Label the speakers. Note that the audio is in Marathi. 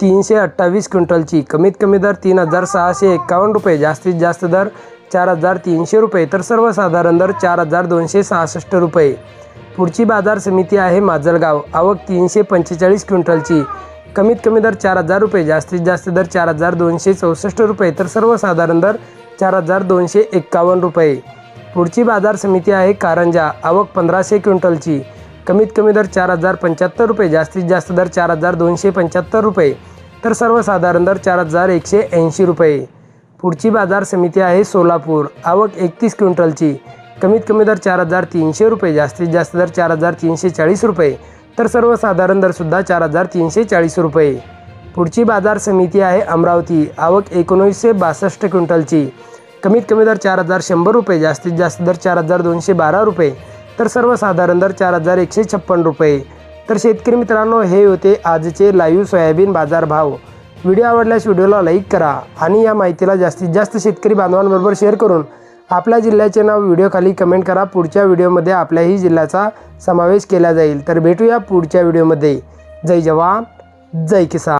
Speaker 1: तीनशे अठ्ठावीस क्विंटलची. कमीत कमी दर तीन हजार सहाशे एक्कावन्न रुपये जास्तीत जास्त दर चार हजार तीनशे रुपये तर सर्वसाधारण दर चार हजार दोनशे सहासष्ट रुपये. पुढची बाजार समिती आहे माजलगाव. आवक तीनशे पंचेचाळीस क्विंटलची. कमीत कमी दर चार हजार रुपये जास्तीत जास्त दर चार हजार दोनशे चौसष्ट रुपये तर सर्वसाधारण दर चार हजार दोनशे एक्कावन्न रुपये. पुढची बाजार समिती आहे कारंजा. आवक पंधराशे क्विंटलची. कमीत कमी दर चार हजार पंच्याहत्तर रुपये जास्तीत जास्त दर चार हजार दोनशे पंच्याहत्तर रुपये. तर सर्वसाधारण दर चार हजार एकशे ऐंशी रुपये. पुढची बाजार समिती आहे सोलापूर. आवक एकतीस क्विंटलची. कमीत कमी दर चार हजार तीनशे रुपये. जास्तीत जास्त दर चार हजार तीनशे चाळीस रुपये. तर सर्वसाधारण दरसुद्धा चार हजार तीनशे चाळीस रुपये. पुढची बाजार समिती आहे अमरावती. आवक एकोणीसशे बासष्ट क्विंटलची. कमीत कमी दर चार हजार शंभर रुपये. जास्तीत जास्त दर चार हजार दोनशे बारा रुपये. तर सर्वसाधारण दर चार हजार एकशे छप्पन रुपये. तर शेतकरी मित्रांनो हे होते आजचे लाईव्ह सोयाबीन बाजार भाव व्हिडिओ आवडल्यास व्हिडिओला लाईक करा आणि या माहितीला जास्तीत जास्त शेतकरी बांधवांबरोबर शेअर करून आपल्या जिल्ह्याचे नाव व्हिडिओखाली कमेंट करा. पुढच्या व्हिडिओमध्ये आपल्याही जिल्ह्याचा समावेश केला जाईल. तर भेटूया पुढच्या व्हिडिओमध्ये. जय जवान जय किसान.